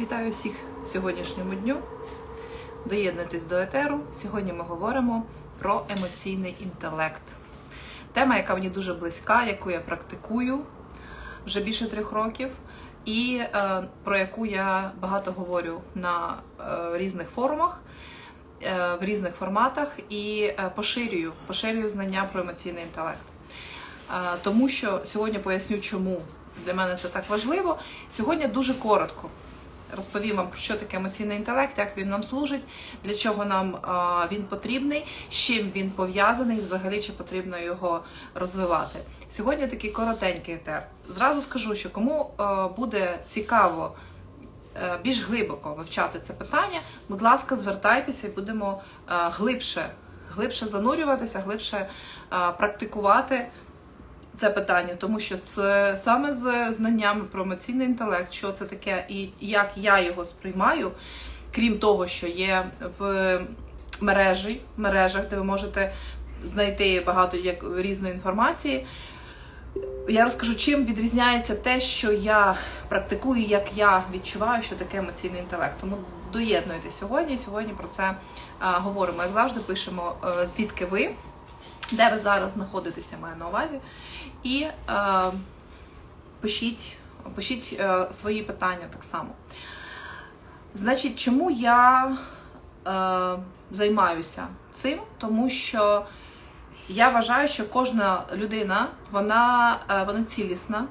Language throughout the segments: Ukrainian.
Вітаю всіх сьогоднішньому дню. Доєднуйтесь до етеру. Сьогодні ми говоримо про емоційний інтелект. Тема, яка мені дуже близька, яку я практикую вже більше трьох років, і е, про яку я багато говорю на е, різних форумах, е, в різних форматах і е, поширюю, поширюю знання про емоційний інтелект. Е, Тому що сьогодні поясню, чому для мене це так важливо. Сьогодні дуже коротко розповім вам, що таке емоційний інтелект, як він нам служить, для чого нам а, він потрібний, з чим він пов'язаний, взагалі чи потрібно його розвивати. Сьогодні такий коротенький етер. Зразу скажу, що кому а, буде цікаво. е, Більш глибоко вивчати це питання, будь ласка, звертайтеся і будемо е, глибше, глибше занурюватися, глибше е, практикувати це питання, тому що з, саме з знаннями про емоційний інтелект, що це таке і як я його сприймаю, крім того, що є в мережі, мережах, де ви можете знайти багато як різної інформації. Я розкажу, чим відрізняється те, що я практикую, як я відчуваю, що таке емоційний інтелект. Тому доєднуйтесь сьогодні. Сьогодні про це а, говоримо. Як завжди, пишемо е, звідки ви, де ви зараз знаходитеся, маю на увазі. І е, пишіть, пишіть е, свої питання так само. Значить, чому я е, займаюся цим? Тому що я вважаю, що кожна людина вона, е, вона цілісна.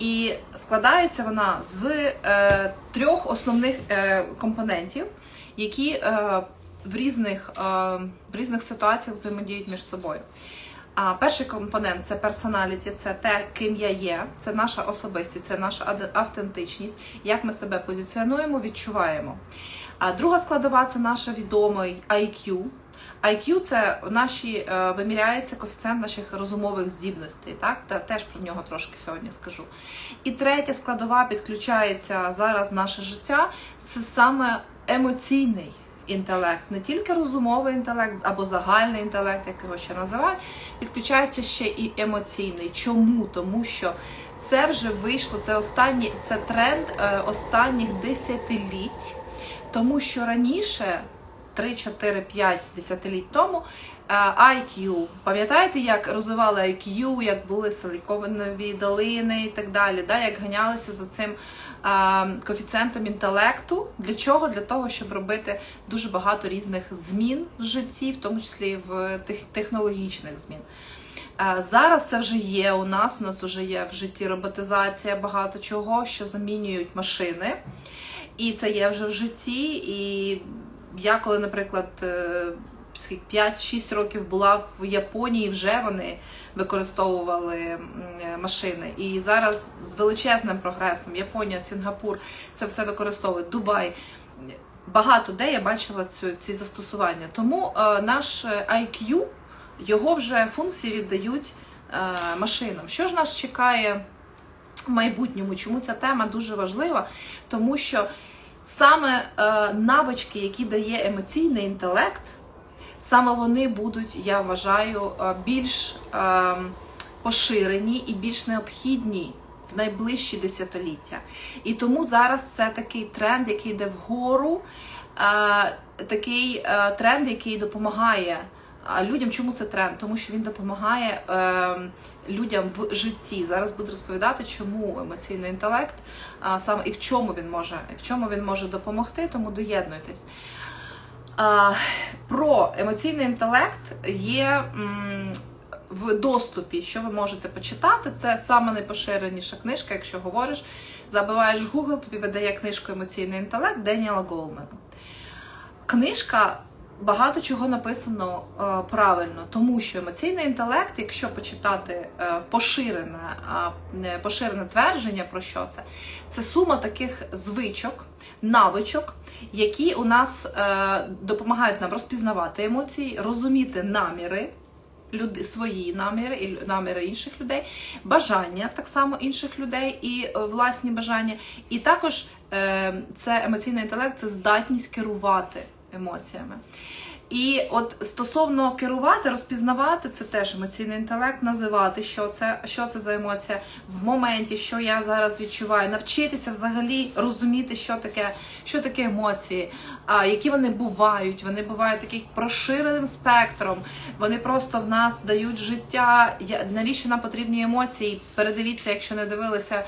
І складається вона з е, трьох основних е, компонентів, які е, в, різних, е, в різних ситуаціях взаємодіють між собою. А перший компонент це персоналіті, це те, ким я є, це наша особистість, це наша автентичність, як ми себе позиціонуємо, відчуваємо. А друга складова це наша відомий IQ. IQ – це наші е, виміряється коефіцієнт наших розумових здібностей. Так, Та теж про нього трошки сьогодні скажу. І третя складова підключається зараз в наше життя. Це саме емоційний інтелект, не тільки розумовий інтелект або загальний інтелект, як його ще називають, підключається ще і емоційний. Чому? Тому що це вже вийшло, це останні, це тренд е, останніх десятиліть, тому що раніше. 3, 4, 5 десятиліть тому е, IQ. Пам'ятаєте, як розвивали IQ, як були силіконові долини і так далі, да? як ганялися за цим коефіцієнтом інтелекту. Для чого? Для того, щоб робити дуже багато різних змін в житті, в тому числі в тех- технологічних змін. Зараз це вже є у нас. У нас вже є в житті роботизація, багато чого, що замінюють машини. І це є вже в житті. І я коли, наприклад, е, 5-6 років була в Японії, вже вони використовували е, машини. І зараз з величезним прогресом Японія, Сінгапур це все використовують. Дубай. Багато де я бачила цю, ці застосування. Тому е, наш е, IQ, його вже функції віддають е, машинам. Що ж нас чекає в майбутньому? Чому ця тема дуже важлива? Тому що саме е, навички, які дає емоційний інтелект, саме вони будуть, я вважаю, е, більш е, поширені і більш необхідні в найближчі десятиліття. І тому зараз це такий тренд, який йде вгору, е, такий тренд, який допомагає. Людям чому це тренд? Тому що він допомагає людям в житті. Зараз буду розповідати, чому емоційний інтелект саме і в чому він може, в чому він може допомогти, тому доєднуйтесь. Про емоційний інтелект є в доступі, що ви можете почитати. Це саме найпоширеніша книжка, якщо говориш, забиваєш в Google, тобі видає книжку Емоційний інтелект Деніела Голмена. Книжка багато чого написано е, правильно, тому що емоційний інтелект, якщо почитати е, поширене, поширене твердження про що це, це сума таких звичок, навичок, які у нас е, допомагають нам розпізнавати емоції, розуміти наміри. Люди свої наміри і наміри інших людей, бажання так само інших людей і власні бажання. І також е, це емоційний інтелект, це здатність керувати емоціями. І от стосовно керувати, розпізнавати це теж емоційний інтелект, називати, що це, що це за емоція в моменті, що я зараз відчуваю, навчитися взагалі розуміти, що таке, що таке емоції, які вони бувають. Вони бувають таким проширеним спектром. Вони просто в нас дають життя. Навіщо нам потрібні емоції? Передивіться, якщо не дивилися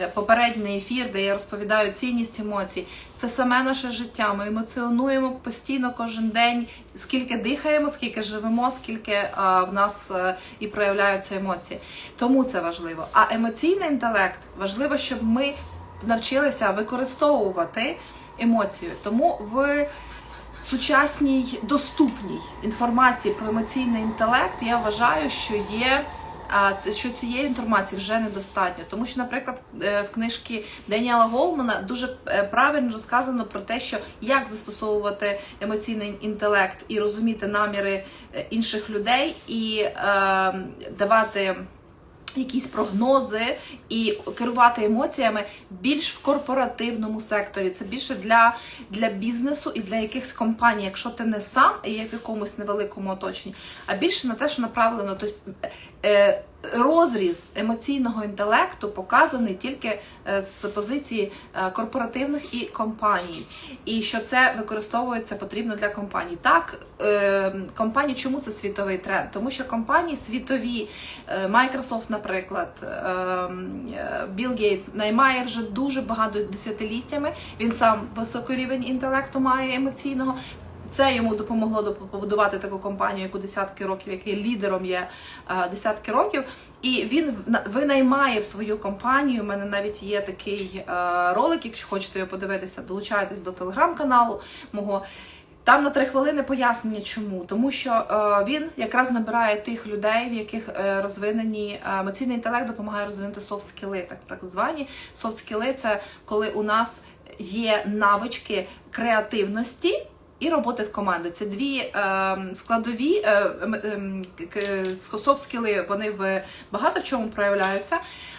е, попередній ефір, де я розповідаю цінність емоцій. Це саме наше життя. Ми емоціонуємо постійно кожен день, скільки дихаємо, скільки живемо, скільки а, в нас е, і проявляються емоції. Тому це важливо. А емоційний інтелект важливо, щоб ми навчилися використовувати емоцію. Тому в сучасній доступній інформації про емоційний інтелект я вважаю, що є. Це що цієї інформації вже недостатньо, тому що, наприклад, е, в книжці Деніела Голмана дуже е, правильно розказано про те, що як застосовувати емоційний інтелект і розуміти наміри е, інших людей, і е, давати якісь прогнози і керувати емоціями більш в корпоративному секторі. Це більше для, для бізнесу і для якихось компаній, якщо ти не сам і є в якомусь невеликому оточенні, а більше на те, що направлено. Тобто, е, розріз емоційного інтелекту показаний тільки е, з позиції е, корпоративних і компаній, і що це використовується потрібно для компаній. Так, е, компанії, чому це світовий тренд? Тому що компанії світові, Microsoft, наприклад, Bill Gates наймає вже дуже багато десятиліттями. Він сам високий рівень інтелекту має емоційного. Це йому допомогло доп- побудувати таку компанію, яку десятки років, який лідером є е, десятки років. І він винаймає в свою компанію. У мене навіть є такий е, ролик, якщо хочете його подивитися, долучайтесь до телеграм-каналу мого. Там на три хвилини пояснення, чому. Тому що е, він якраз набирає тих людей, в яких е, розвинені е, емоційний інтелект допомагає розвинути софт-скіли, так, так звані. Софт-скіли – це коли у нас є навички креативності. І роботи в команді. Це дві е, складові е, ем, ем, софт-скіли, вони в багато чому проявляються,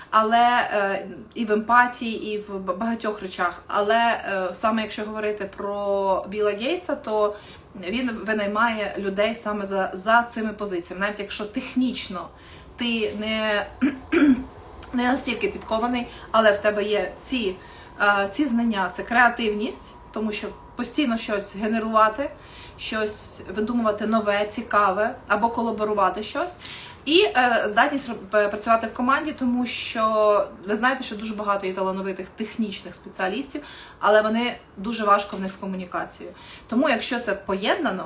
але е, і в емпатії, і в багатьох речах. Але е, саме якщо говорити про Біла Гейтса, то він винаймає людей саме за, за цими позиціями, навіть якщо технічно ти не, не настільки підкований, але в тебе є ці, ці знання, це креативність, тому що постійно щось генерувати, щось видумувати нове, цікаве або колаборувати щось. І е, здатність працювати в команді, тому що ви знаєте, що дуже багато є талановитих технічних спеціалістів, але вони дуже важко в них з комунікацією. Тому, якщо це поєднано,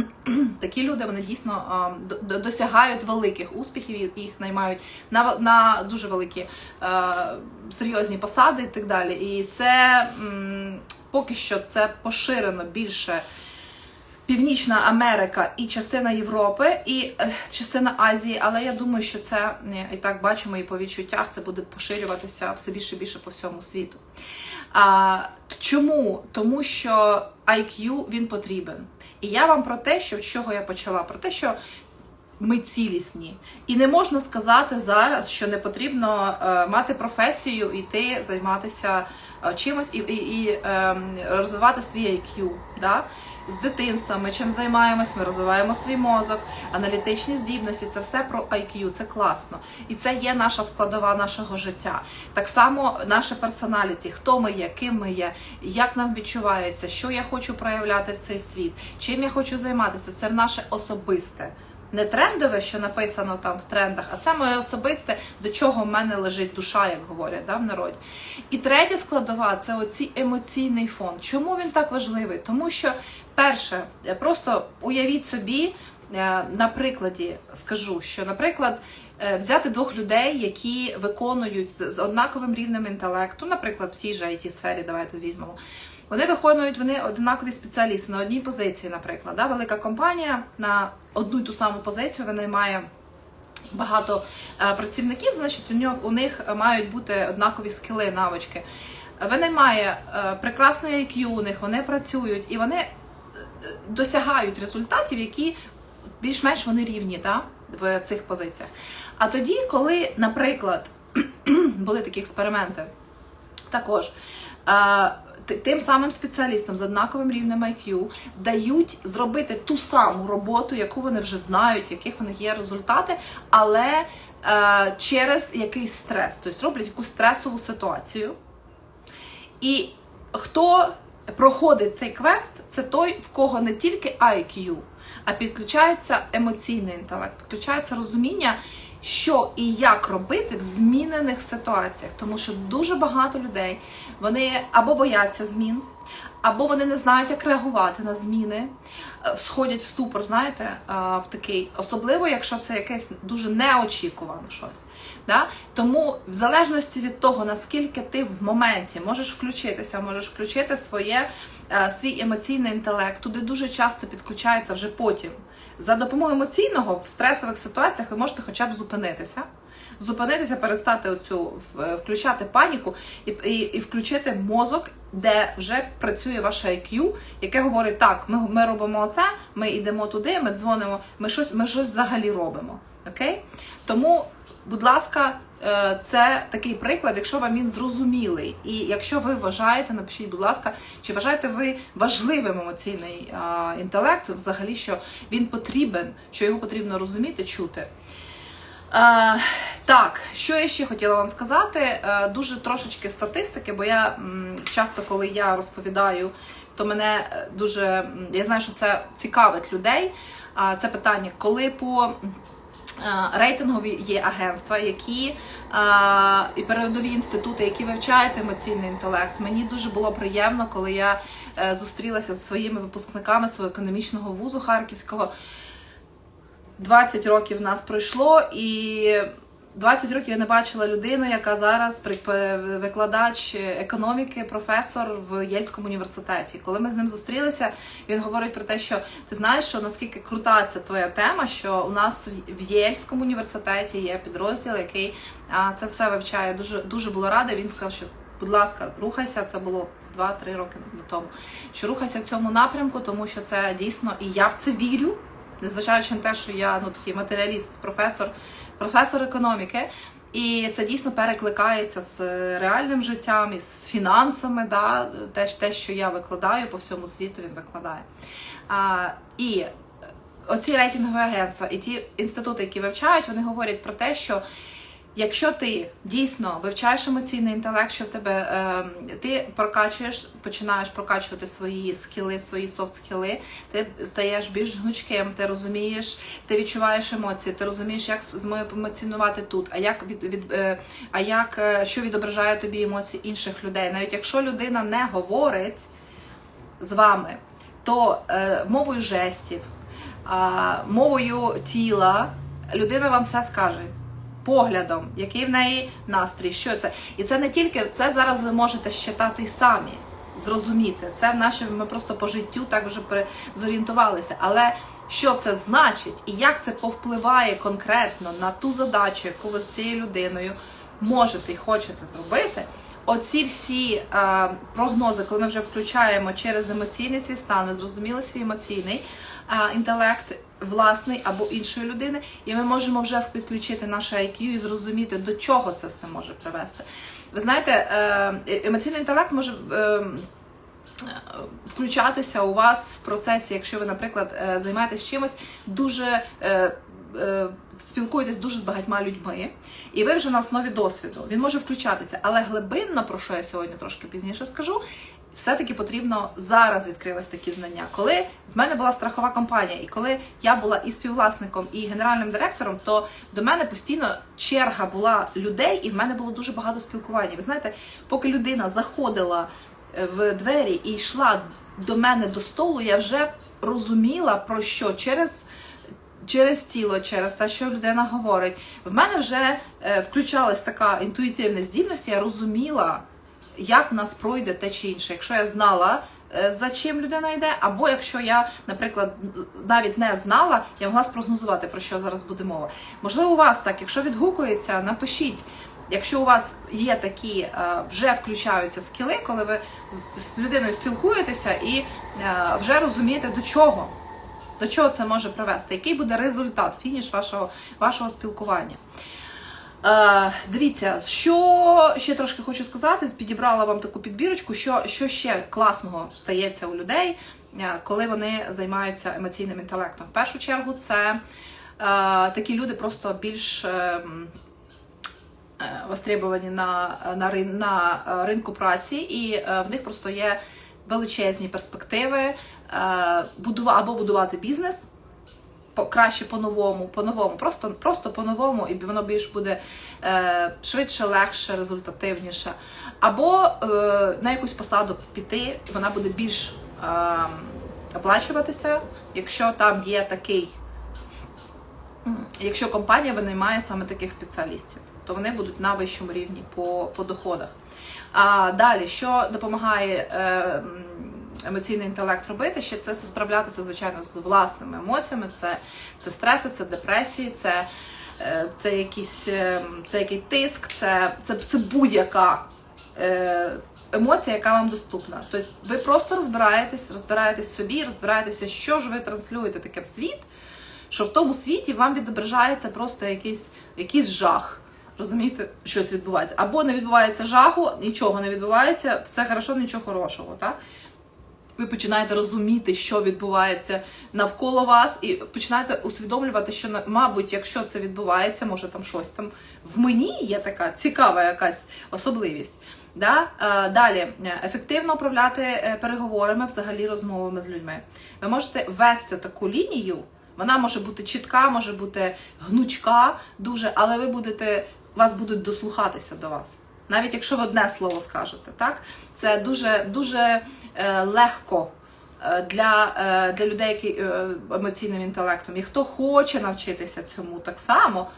такі люди вони дійсно до- досягають великих успіхів, їх наймають на, на дуже великі е, серйозні посади і так далі. І це м, поки що це поширено більше. Північна Америка і частина Європи, і е, частина Азії, але я думаю, що це е, і так бачимо, і по відчуттях це буде поширюватися все більше і більше по всьому світу. А, чому? Тому що IQ він потрібен. І я вам про те, що з чого я почала, про те, що ми цілісні. І не можна сказати зараз, що не потрібно е, мати професію, іти займатися е, чимось і, і, і ем, розвивати свій IQ. Да? З дитинства ми чим займаємось, ми розвиваємо свій мозок, аналітичні здібності, це все про IQ, це класно. І це є наша складова нашого життя. Так само наше персоналіті, хто ми є, ким ми є, як нам відчувається, що я хочу проявляти в цей світ, чим я хочу займатися, це наше особисте. Не трендове, що написано там в трендах, а це моє особисте, до чого в мене лежить душа, як говорять да, в народі. І третя складова це оці емоційний фон. Чому він так важливий? Тому що, перше, е, просто уявіть собі, е, на прикладі скажу, що, наприклад, е, взяти двох людей, які виконують з однаковим рівнем інтелекту, наприклад, в тій же it сфері давайте візьмемо. Вони виконують вони однакові спеціалісти на одній позиції, наприклад. Да? Велика компанія на одну й ту саму позицію винаймає багато е, працівників, значить, у нього у них мають бути однакові скіли, навички. Винаймає е, прекрасний IQ у них, вони працюють і вони е, досягають результатів, які більш-менш вони рівні да, в цих позиціях. А тоді, коли, наприклад, були такі експерименти, також тим самим спеціалістам з однаковим рівнем IQ дають зробити ту саму роботу, яку вони вже знають, яких в них є результати, але е, через якийсь стрес. Тобто роблять якусь стресову ситуацію. І хто проходить цей квест, це той, в кого не тільки IQ, а підключається емоційний інтелект, підключається розуміння, що і як робити в змінених ситуаціях. Тому що дуже багато людей вони або бояться змін, або вони не знають, як реагувати на зміни, сходять в ступор, знаєте, в такий, особливо, якщо це якесь дуже неочікуване щось. Да? Тому, в залежності від того, наскільки ти в моменті можеш включитися, можеш включити своє, е, свій емоційний інтелект, туди дуже часто підключається вже потім. За допомогою емоційного в стресових ситуаціях ви можете хоча б зупинитися. Зупинитися, перестати оцю включати паніку і, і, і включити мозок, де вже працює ваше IQ, яке говорить: так, ми, ми робимо це, ми йдемо туди, ми дзвонимо, ми щось, ми щось взагалі робимо. Окей? Тому, будь ласка, е, це такий приклад, якщо вам він зрозумілий, і якщо ви вважаєте, напишіть, будь ласка, чи вважаєте ви важливим емоційний інтелект, взагалі, що він потрібен, що його потрібно розуміти, чути. Е, так, що я ще хотіла вам сказати? Е, дуже трошечки статистики, бо я часто, коли я розповідаю, то мене е, дуже я знаю, що це цікавить людей. Це питання, коли по рейтингові є агентства, які і передові інститути, які вивчають емоційний інтелект. Мені дуже було приємно, коли я зустрілася зі своїми випускниками свого економічного вузу Харківського. 20 років нас пройшло, і 20 років я не бачила людину, яка зараз викладач економіки, професор в Єльському університеті. Коли ми з ним зустрілися, він говорить про те, що ти знаєш, що наскільки крута ця твоя тема, що у нас в- в Єльському університеті є підрозділ, який це все вивчає. Дуже дуже була рада. Він сказав, що будь ласка, рухайся. Це було 2-3 роки тому. Що рухайся в цьому напрямку, тому що це дійсно і я в це вірю незважаючи на те, що я ну такий матеріаліст, професор, професор економіки. І це дійсно перекликається з реальним життям, і з фінансами, да, те, те, що я викладаю по всьому світу, він викладає. А, і оці рейтингові агентства і ті інститути, які вивчають, вони говорять про те, що якщо ти дійсно вивчаєш емоційний інтелект, що в тебе е, ти прокачуєш, починаєш прокачувати свої скіли, свої софт скіли, ти стаєш більш гнучким, ти розумієш, ти відчуваєш емоції, ти розумієш, як емоціонувати тут, а як від, від е, а як е, що відображає тобі емоції інших людей. Навіть якщо людина не говорить з вами, то е, мовою жестів, мовою тіла людина вам все скаже. Поглядом, який в неї настрій, що це. І це не тільки це зараз ви можете щитати самі, зрозуміти. Це в наші, ми просто по життю так вже зорієнтувалися. Але що це значить і як це повпливає конкретно на ту задачу, яку ви з цією людиною можете і хочете зробити, оці всі е, прогнози, коли ми вже включаємо через емоційний свій стан, ми зрозуміли свій емоційний е, інтелект власний або іншої людини, і ми можемо вже підключити наше IQ і зрозуміти, до чого це все може привести. Ви знаєте, е, емоційний інтелект може. е, Включатися у вас в процесі, якщо ви, наприклад, е, займаєтесь чимось, дуже е, е, спілкуєтесь дуже з багатьма людьми, і ви вже на основі досвіду. Він може включатися, але глибинно, про що я сьогодні трошки пізніше скажу, все-таки потрібно зараз відкрились такі знання. Коли в мене була страхова компанія, і коли я була і співвласником, і генеральним директором, то до мене постійно черга була людей, і в мене було дуже багато спілкування. Ви знаєте, поки людина заходила е, в двері і йшла до мене до столу, я вже розуміла про що через. Через тіло, через те, що людина говорить, в мене вже е, включалась така інтуїтивна здібність, я розуміла, як в нас пройде те чи інше. Якщо я знала, е, за чим людина йде, або якщо я, наприклад, навіть не знала, я могла спрогнозувати, про що зараз буде мова. Можливо, у вас так, якщо відгукується, напишіть. Якщо у вас є такі, е, вже включаються скіли, коли ви з- людиною спілкуєтеся і е, вже розумієте до чого. До чого це може привести? Який буде результат, фініш вашого, вашого спілкування? Е, дивіться, що ще трошки хочу сказати, підібрала вам таку підбірочку, що, що ще класного стається у людей, е, коли вони займаються емоційним інтелектом. В першу чергу, це е, такі люди просто більш. е, е, востребовані на, на, на ринку праці, і е, в них просто є величезні перспективи е, або будувати бізнес краще по-новому, по-новому, просто, просто по-новому, і воно більш буде е, швидше, легше, результативніше. Або е, на якусь посаду піти, вона буде більш е, оплачуватися, якщо там є такий Якщо компанія винаймає саме таких спеціалістів, то вони будуть на вищому рівні по, по доходах. А далі, що допомагає е, емоційний інтелект робити, ще це справлятися, звичайно, з власними емоціями, це, це стреси, це депресії, це, е, це якийсь е, це який тиск, це, це, це будь-яка. е, Емоція, яка вам доступна. Тобто ви просто розбираєтесь, розбираєтесь собі, розбираєтеся, що ж ви транслюєте таке в світ, що в тому світі вам відображається просто якийсь, якийсь жах. Розумієте, щось відбувається. Або не відбувається жаху, нічого не відбувається, все хорошо, нічого хорошого. Так? Ви починаєте розуміти, що відбувається навколо вас, і починаєте усвідомлювати, що мабуть, якщо це відбувається, може там щось там в мені є така цікава якась особливість. Да? Е, Далі ефективно управляти е, переговорами, взагалі розмовами з людьми. Ви можете вести таку лінію. Вона може бути чітка, може бути гнучка, дуже, але ви будете вас будуть дослухатися до вас. Навіть якщо ви одне слово скажете, так це дуже дуже е, легко е, для, е, для людей, які емоційним інтелектом. І хто хоче навчитися цьому так само,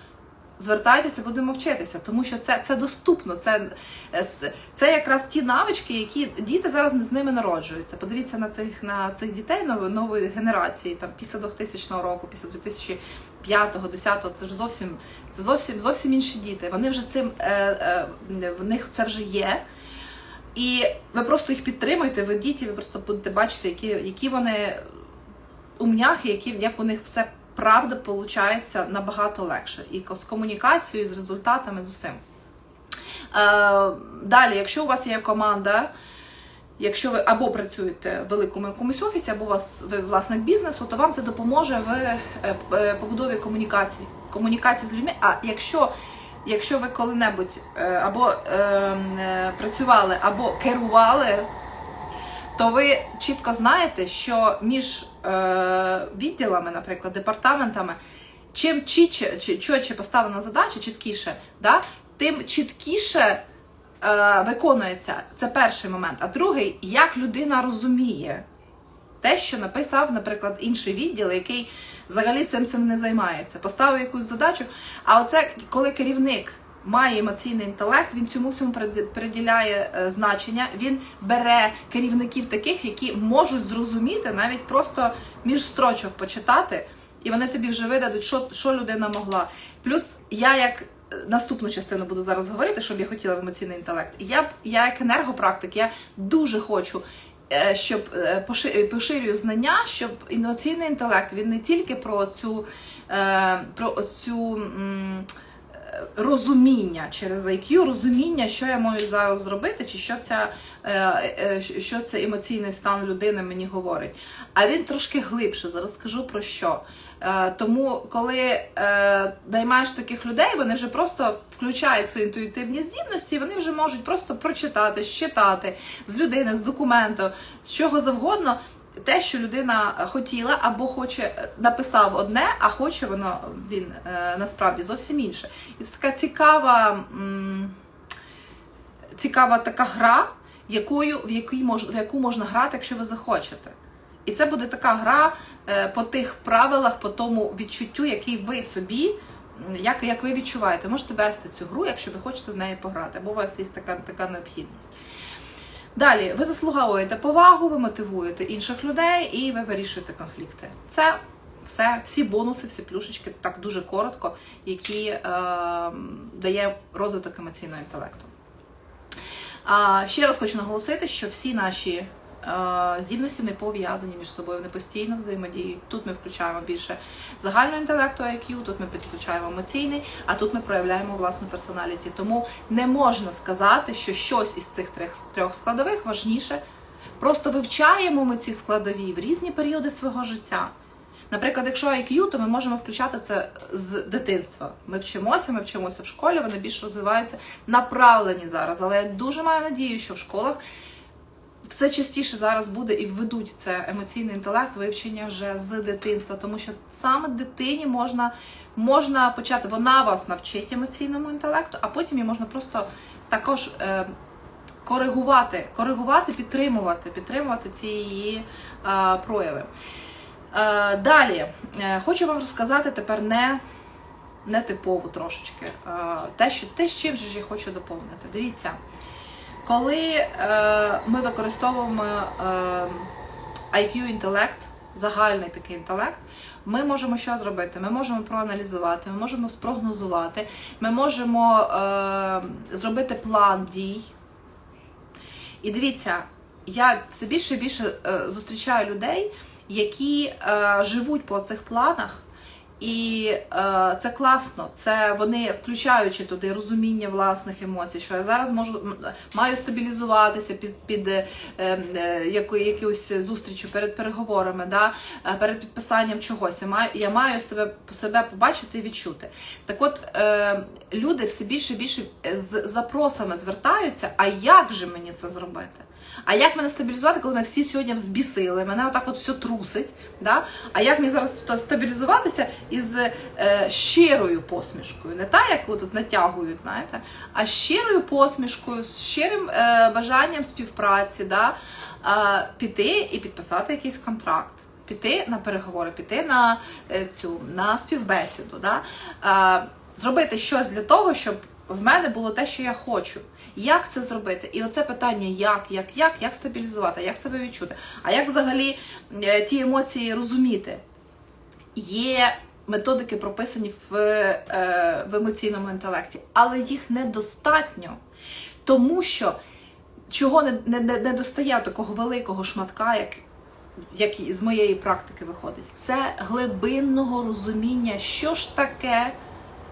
звертайтеся, будемо вчитися, тому що це, це доступно. Це, е, це якраз ті навички, які діти зараз з ними народжуються. Подивіться на цих на цих дітей нової, генерації, там після 2000 року, після 2005 10 це ж зовсім це зовсім зовсім інші діти. Вони вже цим е, е, в них це вже є. І ви просто їх підтримуєте, ведіть, і ви просто будете бачити, які, які вони умняхи, які, як у них все правда виходить набагато легше. І з комунікацією, з результатами, з усім. Е, далі, якщо у вас є команда, якщо ви або працюєте в великому якомусь офісі, або у вас ви власник бізнесу, то вам це допоможе в е, е, побудові комунікації. Комунікації з людьми. А якщо Якщо ви коли-небудь або е, е, працювали, або керували, то ви чітко знаєте, що між відділами, наприклад, департаментами, чим чітче, чітче поставлена задача, чіткіше, да, тим чіткіше е, виконується. Це перший момент. А другий, як людина розуміє те, що написав, наприклад, інший відділ, який взагалі цим цим не займається. Поставив якусь задачу. А оце коли керівник має емоційний інтелект, він цьому всьому приділяє е, значення. Він бере керівників таких, які можуть зрозуміти, навіть просто між строчок почитати, і вони тобі вже видадуть, що, що людина могла. Плюс я як. е, Наступну частину буду зараз говорити, щоб я хотіла в емоційний інтелект. Я я як енергопрактик, я дуже хочу е, щоб поширюю знання, щоб інноваційний інтелект він не тільки про цю, про цю розуміння через IQ, розуміння, що я маю зараз зробити, чи що ця е, е, що це емоційний стан людини мені говорить. А він трошки глибше. Зараз скажу про що. Е, Тому, коли наймаєш таких людей, вони вже просто включають свої інтуїтивні здібності, і вони вже можуть просто прочитати, щитати з людини, з документу, з чого завгодно. Те, що людина хотіла або хоче, написав одне, а хоче воно він е, насправді зовсім інше. І це така цікава, цікава така гра, якою, в, якій мож, в яку можна грати, якщо ви захочете. І це буде така гра е, по тих правилах, по тому відчуттю, який ви собі, як, як ви відчуваєте. Можете вести цю гру, якщо ви хочете з нею пограти, або у вас є така, така необхідність. Далі, ви заслуговуєте повагу, ви мотивуєте інших людей і ви вирішуєте конфлікти. Це все, всі бонуси, всі плюшечки, так дуже коротко, які е, дає розвиток емоційного інтелекту. А, ще раз хочу наголосити, що всі наші здібності не пов'язані між собою, вони постійно взаємодіють. Тут ми включаємо більше загального інтелекту IQ, тут ми підключаємо емоційний, а тут ми проявляємо власну персоналіті. Тому не можна сказати, що щось із цих трьох складових важніше. Просто вивчаємо ми ці складові в різні періоди свого життя. Наприклад, якщо IQ, то ми можемо включати це з дитинства. Ми вчимося, ми вчимося в школі, вони більш розвиваються, направлені зараз. Але я дуже маю надію, що в школах все частіше зараз буде і введуть це емоційний інтелект, вивчення вже з дитинства, тому що саме дитині можна, можна почати, вона вас навчить емоційному інтелекту, а потім її можна просто також. Е, Коригувати, коригувати, підтримувати, підтримувати ці її е, прояви. Е, далі е, хочу вам розказати тепер не, не типову трошечки. Е, те, що, те, з чим же я хочу доповнити. Дивіться, коли е, ми використовуємо е, IQ інтелект, загальний такий інтелект, ми можемо що зробити? Ми можемо проаналізувати, ми можемо спрогнозувати, ми можемо е, зробити план дій. І дивіться, я все більше і більше е, зустрічаю людей, які е, живуть по цих планах, і е, це класно. Це вони включаючи туди розуміння власних емоцій, що я зараз можу маю стабілізуватися під, під е, е, яку, якоюсь зустрічю перед переговорами, да, е, перед підписанням чогось. Я маю, я маю себе, себе побачити і відчути. Так от е, люди все більше і більше з запросами звертаються, а як же мені це зробити? А як мене стабілізувати, коли мене всі сьогодні взбісили, мене отак от все трусить. Да? А як мені зараз стабілізуватися із е, щирою посмішкою? Не та, як ви тут натягують, знаєте, а щирою посмішкою, з щирим е, бажанням співпраці, да? е, піти і підписати якийсь контракт. Піти на переговори, піти на е, цю на співбесіду, да? зробити щось для того, щоб в мене було те, що я хочу. Як це зробити? І оце питання, як, як, як, як стабілізувати, як себе відчути, а як взагалі е, ті емоції розуміти? Є методики прописані в, е, в емоційному інтелекті, але їх недостатньо, тому що чого не, не, не достає такого великого шматка, як, як з моєї практики виходить, це глибинного розуміння, що ж таке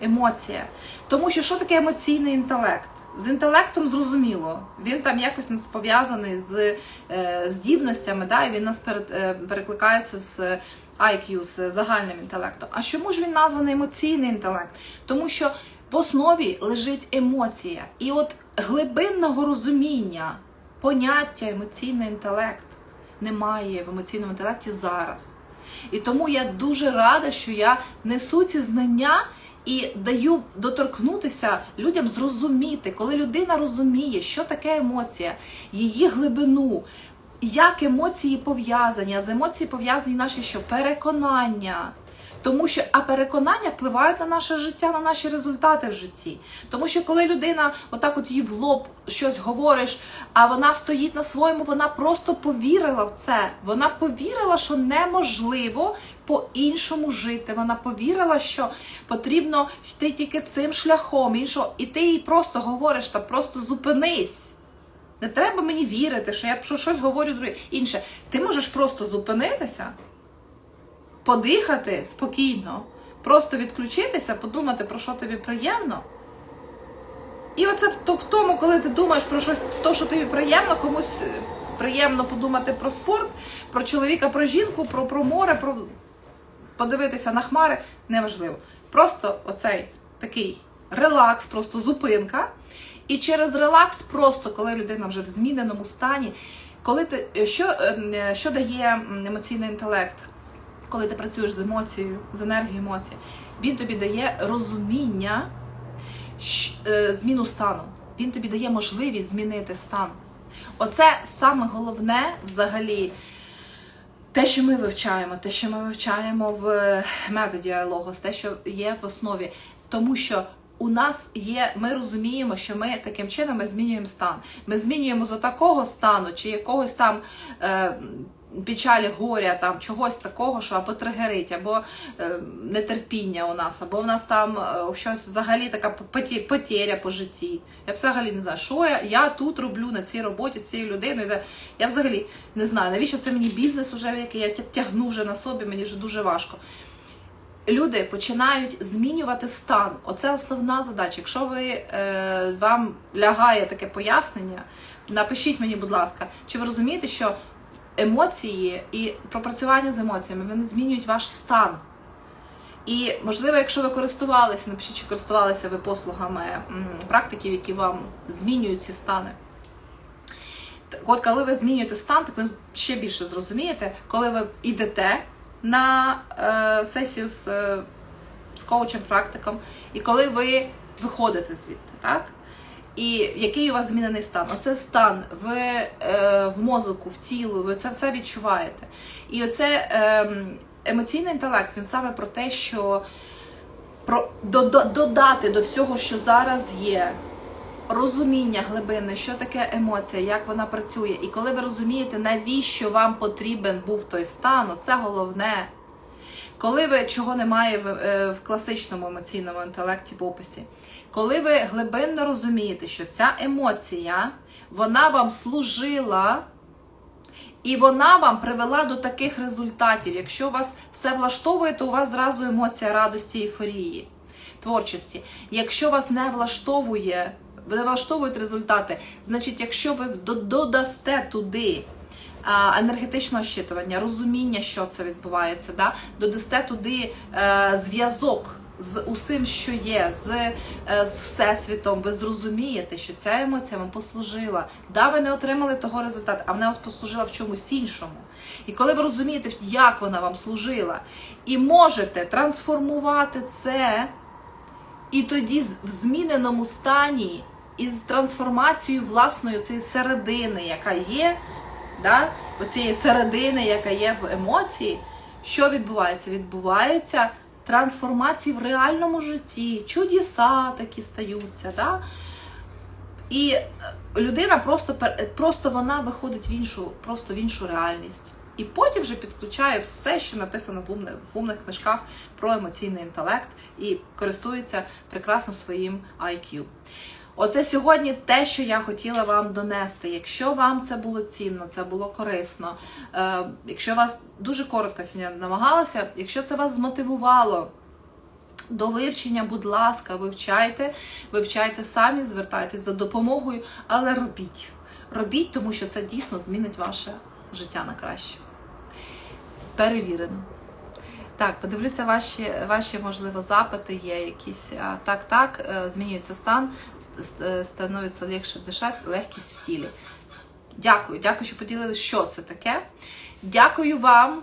емоція. Тому що що таке емоційний інтелект? З інтелектом зрозуміло, він там якось нас пов'язаний з е, здібностями, да, і він нас перед, е, перекликається з IQ, з загальним інтелектом. А чому ж він названий емоційний інтелект? Тому що в основі лежить емоція. І от глибинного розуміння поняття емоційний інтелект немає в емоційному інтелекті зараз. І тому я дуже рада, що я несу ці знання і даю доторкнутися людям зрозуміти, коли людина розуміє, що таке емоція, її глибину, як емоції пов'язані, а з емоції пов'язані наші що переконання. Тому що а переконання впливають на наше життя, на наші результати в житті. Тому що коли людина отак от їй в лоб щось говориш, а вона стоїть на своєму, вона просто повірила в це. Вона повірила, що неможливо по-іншому жити. Вона повірила, що потрібно йти тільки цим шляхом, іншого, і ти їй просто говориш, та просто зупинись. Не треба мені вірити, що я що щось говорю друге. інше. Ти можеш просто зупинитися подихати спокійно, просто відключитися, подумати, про що тобі приємно. І оце в тому, коли ти думаєш про щось, то, що тобі приємно, комусь е, приємно подумати про спорт, про чоловіка, про жінку, про, про море, про подивитися на хмари, неважливо. Просто оцей такий релакс, просто зупинка. І через релакс, просто коли людина вже в зміненому стані, коли ти що, е, що дає емоційний інтелект, коли ти працюєш з емоцією, з енергією емоцій, він тобі дає розуміння е, зміну стану. Він тобі дає можливість змінити стан. Оце саме головне взагалі. Те, що ми вивчаємо, те, що ми вивчаємо в методі Логос, те, що є в основі, тому що у нас є, ми розуміємо, що ми таким чином ми змінюємо стан. Ми змінюємо з такого стану чи якогось там е, печалі, горя, там чогось такого, що або тригерить, або е, нетерпіння у нас, або в нас там е, щось взагалі така потеря по житті. Я взагалі не знаю, що я, я тут роблю на цій роботі з цією людиною. Я взагалі не знаю, навіщо це мені бізнес, уже, який я тягну вже на собі, мені вже дуже важко. Люди починають змінювати стан. Оце основна задача. Якщо ви е, вам лягає таке пояснення, напишіть мені, будь ласка, чи ви розумієте, що емоції і пропрацювання з емоціями вони змінюють ваш стан. І можливо, якщо ви користувалися, напишіть, чи користувалися ви послугами практиків, які вам змінюють ці стани. Так от, коли ви змінюєте стан, так ви ще більше зрозумієте, коли ви йдете на е, сесію з, е, з коучем, практиком, і коли ви виходите звідти, так? І який у вас змінений стан? Оце стан ви е, в мозоку, в тілу, ви це все відчуваєте. І оце ем, емоційний інтелект, він саме про те, що про, до, до, додати до всього, що зараз є, розуміння глибинне, що таке емоція, як вона працює. І коли ви розумієте, навіщо вам потрібен був той стан, це головне. Коли ви чого немає в, е, в класичному емоційному інтелекті в описі, коли ви глибинно розумієте, що ця емоція, вона вам служила. І вона вам привела до таких результатів. Якщо вас все влаштовує, то у вас зразу емоція радості, ейфорії, творчості. Якщо вас не влаштовує, не влаштовують результати, значить, якщо ви додасте туди енергетичного щитування, розуміння, що це відбувається, да? додасте туди е, зв'язок з усім, що є, з, е, з всесвітом, ви зрозумієте, що ця емоція вам послужила. Да, ви не отримали того результату, а вона вас послужила в чомусь іншому. І коли ви розумієте, як вона вам служила, і можете трансформувати це, і тоді в зміненому стані із трансформацією власної цієї середини, яка є, да? оцієї середини, яка є в емоції, що відбувається? Відбувається трансформації в реальному житті, чудеса такі стаються. Да? І е, людина просто, просто вона виходить в іншу, просто в іншу реальність. І потім вже підключає все, що написано в умних, в умних книжках про емоційний інтелект, і користується прекрасно своїм IQ. Оце сьогодні те, що я хотіла вам донести. Якщо вам це було цінно, це було корисно, е, якщо вас дуже коротко сьогодні намагалася, якщо це вас змотивувало до вивчення, будь ласка, вивчайте, вивчайте самі, звертайтесь за допомогою, але робіть. Робіть, тому що це дійсно змінить ваше життя на краще. Перевірено. Так, подивлюся ваші, ваші можливо, запити є якісь. Так, так, е, змінюється стан, ст- ст- становиться легше дишати, легкість в тілі. Дякую, дякую, що поділилися, що це таке. Дякую вам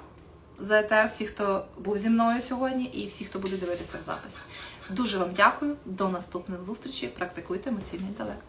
за те, всі, хто був зі мною сьогодні, і всі, хто буде дивитися в запис. Дуже вам дякую. До наступних зустрічей. Практикуйте емоційний інтелект.